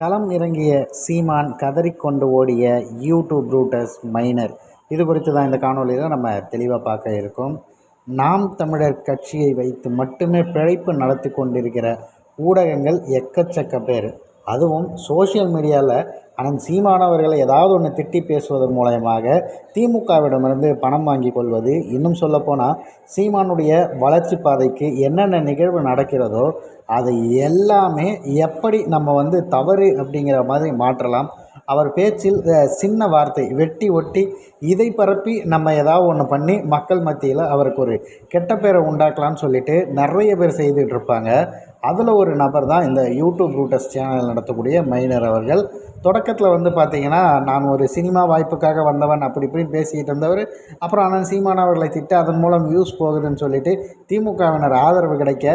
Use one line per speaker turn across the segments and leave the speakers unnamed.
களம் இறங்கிய சீமான் கதறிக்கொண்டு ஓடிய யூடியூப் ரூட்டர்ஸ் மைனர். இது குறித்து தான் இந்த காணொலியில் நம்ம தெளிவாக பார்க்க இருக்கோம். நாம் தமிழர் கட்சியை வைத்து மட்டுமே பிழைப்பு நடத்தி கொண்டிருக்கிற ஊடகங்கள் எக்கச்சக்க பேர். அதுவும் சோஷியல் மீடியாவில் அனந்த் சீமானவர்களை ஏதாவது ஒன்று திட்டி பேசுவதன் மூலயமாக திமுகவிடமிருந்து பணம் வாங்கி கொள்வது. இன்னும் சொல்லப்போனால் சீமானுடைய வளர்ச்சி பாதைக்கு என்னென்ன நிகழ்வு நடக்கிறதோ அதை எல்லாமே எப்படி நம்ம வந்து தவறு அப்படிங்கிற மாதிரி மாற்றலாம். அவர் பேச்சில் சின்ன வார்த்தை வெட்டி ஒட்டி இதை பரப்பி நம்ம ஏதாவது ஒன்று பண்ணி மக்கள் மத்தியில் அவருக்கு ஒரு கெட்ட பேரை உண்டாக்கலாம்னு சொல்லிட்டு நிறைய பேர் செய்துட்டு இருப்பாங்க. அதில் ஒரு நபர் தான் இந்த யூடியூப் ரூட்டஸ் சேனல் நடத்தக்கூடிய மைனர் அவர்கள். தொடக்கத்தில் வந்து பார்த்திங்கன்னா நான் ஒரு சினிமா வாய்ப்புக்காக வந்தவன் அப்படி இப்படின்னு பேசிக்கிட்டு இருந்தவர். அப்புறம் ஆனால் சீமான் அவர்களை திட்டு அதன் மூலம் வியூஸ் போகுதுன்னு சொல்லிட்டு திமுகவினர் ஆதரவு கிடைக்க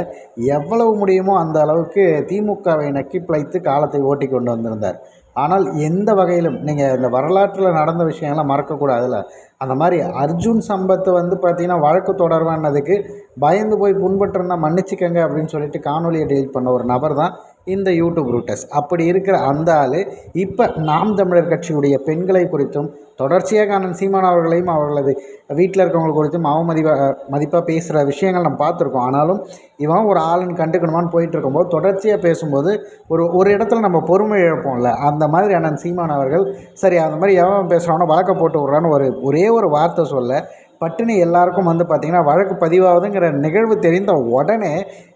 எவ்வளவு முடியுமோ அந்த அளவுக்கு திமுகவை நக்கி பிழைத்து காலத்தை ஓட்டி கொண்டு வந்திருந்தார். ஆனால் எந்த வகையிலும் நீங்கள் இந்த வரலாற்றில் நடந்த விஷயங்கள்லாம் மறக்கக்கூடாதுல்ல. அந்த மாதிரி அர்ஜுன் சம்பத்து வந்து பார்த்திங்கன்னா வழக்கு தொடர்பானதுக்கு பயந்து போய் புண்பட்டிருந்தால் மன்னிச்சிக்கங்க அப்படின்னு சொல்லிட்டு காணொலியை டெலிட் பண்ண ஒரு நபர் தான் இந்த யூடியூப் ரூட்டர்ஸ் அப்படி இருக்கிற அந்த ஆள் இப்போ நாம் தமிழர் கட்சியுடைய பெண்களை குறித்தும் தொடர்ச்சியாக அண்ணன் சீமான் அவர்களையும் அவர்களது வீட்டில் இருக்கிறவங்க குறித்தும் அவமதிப்பாக மதிப்பாக பேசுகிற விஷயங்கள் நம்ம பார்த்துருக்கோம். ஆனாலும் இவன் ஒரு ஆளுன்னு கண்டுக்கணுமான்னு போயிட்டு இருக்கும்போது தொடர்ச்சியாக பேசும்போது ஒரு ஒரு இடத்துல நம்ம பொறுமை இழப்போம்ல அந்த மாதிரி அண்ணன் சீமான் அவர்கள் சரி அந்த மாதிரி எவன் பேசுகிறானோ வழக்க போட்டு விட்றான்னு ஒரு ஒரே ஒரு வார்த்தை சொல்ல பட்டுன்னு எல்லாருக்கும் வந்து பார்த்திங்கன்னா வழக்கு பதிவாகுதுங்கிற நிகழ்வு தெரிந்த உடனே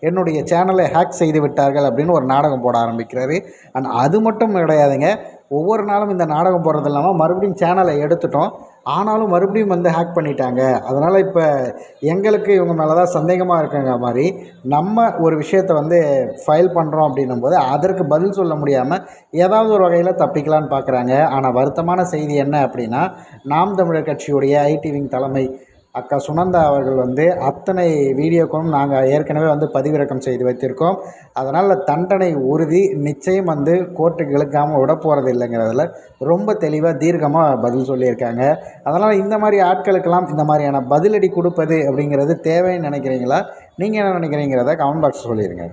என்னுடைய சேனலை ஹேக் செய்து விட்டார்கள் அப்படின்னு ஒரு நாடகம் போட ஆரம்பிக்கிறாரு. அண்ட் அது மட்டும் கிடையாதுங்க. ஒவ்வொரு நாளும் இந்த நாடகம் போடுறது இல்லாமல் மறுபடியும் சேனலை எடுத்துட்டோம். ஆனாலும் மறுபடியும் வந்து ஹேக் பண்ணிட்டாங்க. அதனால் இப்போ எங்களுக்கு இவங்க மேலே தான் சந்தேகமாக இருக்குங்க மாதிரி நம்ம ஒரு விஷயத்தை வந்து ஃபைல் பண்ணுறோம் அப்படின்னும் போது அதற்கு பதில் சொல்ல முடியாமல் ஏதாவது ஒரு வகையில் தப்பிக்கலான்னு பார்க்குறாங்க ஆனால் வருத்தமான செய்தி என்ன அப்படின்னா நாம் தமிழர் கட்சியுடைய ஐடி விங் தலைமை அக்கா சுனந்தா அவர்கள் வந்து அத்தனை வீடியோக்களும் நாங்கள் ஏற்கனவே வந்து பதிவிறக்கம் செய்து வைத்திருக்கோம். அதனால் தண்டனை உறுதி நிச்சயம் வந்து கோர்ட்டுக்கு இழுக்காமல் விட போகிறது இல்லைங்கிறதுல ரொம்ப தெளிவாக தீர்க்கமாக பதில் சொல்லியிருக்காங்க. அதனால் இந்த மாதிரி ஆட்களுக்கெல்லாம் இந்த மாதிரியான பதிலடி கொடுப்பது அப்படிங்கிறது தேவைன்னு நினைக்கிறீங்களா? நீங்கள் என்ன நினைக்கிறீங்கிறத கமெண்ட் பாக்ஸ் சொல்லிடுங்க